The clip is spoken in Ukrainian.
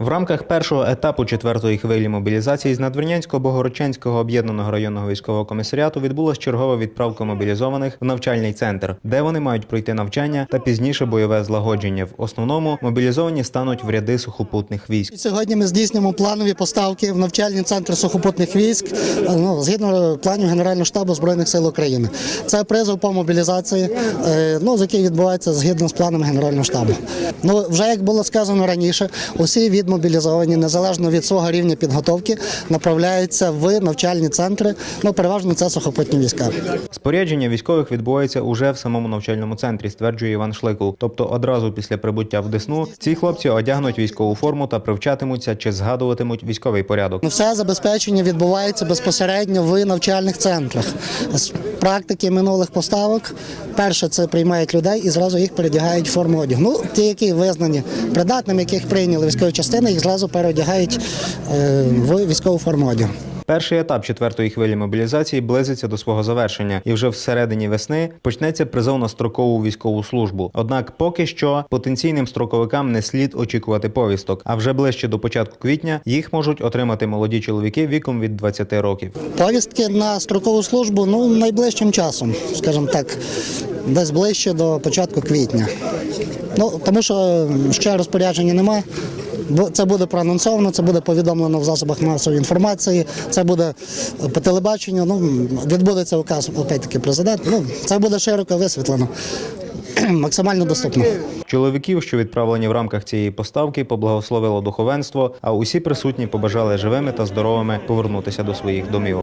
В рамках першого етапу четвертої хвилі мобілізації з Надвірнянського Богородчанського об'єднаного районного військового комісаріату відбулась чергова відправка мобілізованих в навчальний центр, де вони мають пройти навчання та пізніше бойове злагодження. В основному мобілізовані стануть в ряди сухопутних військ. Сьогодні ми здійснюємо планові поставки в навчальний центр сухопутних військ ну, згідно планів Генерального штабу збройних сил України. Це призов по мобілізації, е, ну з який відбувається згідно з планом Генерального штабу. Ну вже як було сказано раніше, усі відмобілізовані незалежно від свого рівня підготовки направляються в навчальні центри. Ну переважно це сухопутні війська. Спорядження військових відбувається уже в самому навчальному центрі, стверджує Іван Шликул. Тобто одразу після прибуття в Десну ці хлопці одягнуть військову форму та привчатимуться чи згадуватимуть військовий порядок. Ну, Все забезпечення відбувається безпосередньо в навчальних центрах. Практики минулих поставок перше це приймають людей і зразу їх передягають в форму одягу. Ну, ті, які визнані придатними, яких прийняли військові частини, їх зразу переодягають е, в військову форму одягу. Перший етап четвертої хвилі мобілізації близиться до свого завершення, і вже всередині весни почнеться призов на строкову військову службу. Однак, поки що потенційним строковикам не слід очікувати повісток. А вже ближче до початку квітня їх можуть отримати молоді чоловіки віком від 20 років. Повістки на строкову службу ну найближчим часом, скажімо так, десь ближче до початку квітня. Ну тому що ще розпорядження нема. Бо Це буде проанонсовано, це буде повідомлено в засобах масової інформації, це буде по телебаченню. Ну відбудеться указ опять-таки президент. Ну це буде широко висвітлено, максимально доступно. Чоловіків, що відправлені в рамках цієї поставки, поблагословило духовенство, а усі присутні побажали живими та здоровими повернутися до своїх домів.